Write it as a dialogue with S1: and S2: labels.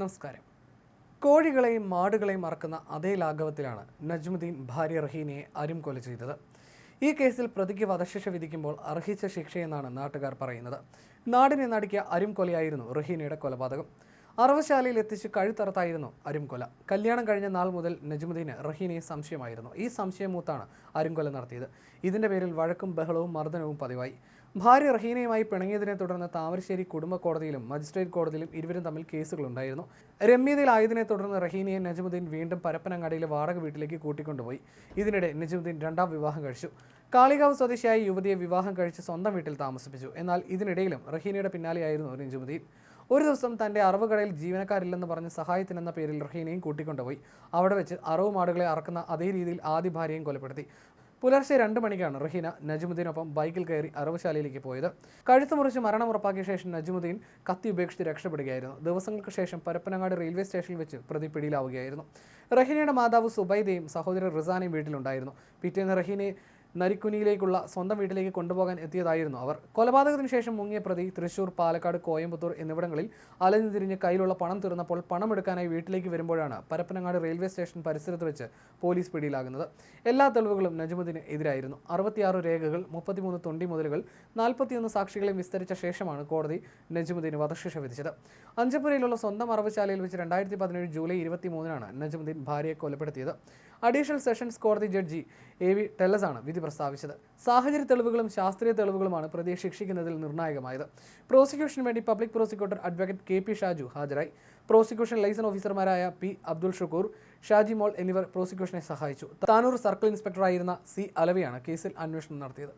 S1: നമസ്കാരം. കോഴികളെയും മാടുകളെയും മറക്കുന്ന അതേ ലാഘവത്തിലാണ് നജ്മുദ്ദീൻ ഭാര്യ റഹീനയെ അരും കൊല ചെയ്തത്. ഈ കേസിൽ പ്രതിക്ക് വധശിക്ഷ വിധിക്കുമ്പോൾ അർഹിച്ച ശിക്ഷയെന്നാണ് നാട്ടുകാർ പറയുന്നത്. നാടിനെ നടുക്കിയ അരും കൊലയായിരുന്നു റഹീനയുടെ കൊലപാതകം. അറവശാലയിൽ എത്തിച്ച് കഴുത്തറത്തായിരുന്നു അരുംകൊല. കല്യാണം കഴിഞ്ഞ നാൾ മുതൽ നജ്മുദ്ദീന് റഹീനയെ സംശയമായിരുന്നു. ഈ സംശയം മൂത്താണ് അരുംകൊല നടത്തിയത്. ഇതിന്റെ പേരിൽ വഴക്കും ബഹളവും മർദ്ദനവും പതിവായി. ഭാര്യ റഹീനയുമായി പിണങ്ങിയതിനെ തുടർന്ന് താമരശ്ശേരി കുടുംബ കോടതിയിലും മജിസ്ട്രേറ്റ് കോടതിയിലും ഇരുവരും തമ്മിൽ കേസുകളുണ്ടായിരുന്നു. രമ്യതയിലായതിനെ തുടർന്ന് റഹീനയെ നജമുദ്ദീൻ വീണ്ടും പരപ്പനങ്ങാടിയിലെ വാടക വീട്ടിലേക്ക് കൂട്ടിക്കൊണ്ടുപോയി. ഇതിനിടെ നജമുദ്ദീൻ രണ്ടാം വിവാഹം കഴിച്ചു. കാളികാവ് സ്വദേശിയായ യുവതിയെ വിവാഹം കഴിച്ച് സ്വന്തം വീട്ടിൽ താമസിപ്പിച്ചു. എന്നാൽ ഇതിനിടയിലും റഹീനയുടെ പിന്നാലെയായിരുന്നു നജമുദ്ദീൻ. ഒരു ദിവസം തന്റെ അറവ് കടയിൽ ജീവനക്കാരില്ലെന്ന് പറഞ്ഞ് സഹായത്തിനെന്ന പേരിൽ റഹീനയും കൂട്ടിക്കൊണ്ടുപോയി. അവിടെ വെച്ച് അറവ് മാടുകളെ അറക്കുന്ന അതേ രീതിയിൽ ആദ്യ ഭാര്യയും കൊലപ്പെടുത്തി. പുലർച്ചെ രണ്ട് മണിക്കാണ് റഹീന നജുമുദ്ദീനൊപ്പം ബൈക്കിൽ കയറി അറവുശാലയിലേക്ക് പോയത്. കഴുത്ത് മുറിച്ച് മരണം ഉറപ്പാക്കിയ ശേഷം നജുമുദ്ദീൻ കത്തി ഉപേക്ഷിച്ച് രക്ഷപ്പെടുകയായിരുന്നു. ദിവസങ്ങൾക്ക് ശേഷം പരപ്പനങ്ങാട് റെയിൽവേ സ്റ്റേഷനിൽ വെച്ച് പ്രതി പിടിയിലാവുകയായിരുന്നു. റഹീനയുടെ മാതാവ് സുബൈദയും സഹോദരൻ റിസാനയും വീട്ടിലുണ്ടായിരുന്നു. പിറ്റേന്ന് റഹീനയെ നരിക്കുനിയിലേക്കുള്ള സ്വന്തം വീട്ടിലേക്ക് കൊണ്ടുപോകാൻ എത്തിയതായിരുന്നു അവർ. കൊലപാതകത്തിന് ശേഷം മുങ്ങിയ പ്രതി തൃശൂർ പാലക്കാട് കോയമ്പത്തൂർ എന്നിവിടങ്ങളിൽ അലഞ്ഞു തിരിഞ്ഞ് കയ്യിലുള്ള പണം തീർന്നപ്പോൾ പണം എടുക്കാനായി വീട്ടിലേക്ക് വരുമ്പോഴാണ് പരപ്പനങ്ങാട് റെയിൽവേ സ്റ്റേഷൻ പരിസരത്ത് വെച്ച് പോലീസ് പിടിയിലാകുന്നത്. എല്ലാ തെളിവുകളും നജമുദ്ദീന് എതിരായിരുന്നു. അറുപത്തിയാറ് രേഖകൾ മുപ്പത്തിമൂന്ന് തൊണ്ടി മുതലുകൾ നാൽപ്പത്തിയൊന്ന് സാക്ഷികളെ വിസ്തരിച്ച ശേഷമാണ് കോടതി നജുമുദ്ദീന് വധശിക്ഷ വിധിച്ചത്. അഞ്ചപ്പുരയിലുള്ള സ്വന്തം അറവുശാലയിൽ വെച്ച് രണ്ടായിരത്തി പതിനേഴ് ജൂലൈ ഇരുപത്തി മൂന്നിനാണ് നജമുദ്ദീൻ ഭാര്യയെ കൊലപ്പെടുത്തിയത്. അഡീഷണൽ സെഷൻസ് കോടതി ജഡ്ജി എ വി ടെല്ലസാണ് വിധി പ്രസ്താവിച്ചത്. സാഹചര്യ തെളിവുകളും ശാസ്ത്രീയ തെളിവുകളുമാണ് പ്രതിയെ ശിക്ഷിക്കുന്നതിൽ നിർണായകമായത്. പ്രോസിക്യൂഷന് വേണ്ടി public prosecutor advocate K P Shaju ഹാജരായി. പ്രോസിക്യൂഷൻ ലൈസൻസ് ഓഫീസർമാരായ പി അബ്ദുൾ ഷുക്കൂർ ഷാജി മോൾ എന്നിവർ പ്രോസിക്യൂഷനെ സഹായിച്ചു. താനൂർ സർക്കിൾ ഇൻസ്പെക്ടറായിരുന്ന സി അലവിയാണ് കേസിൽ അന്വേഷണം നടത്തിയത്.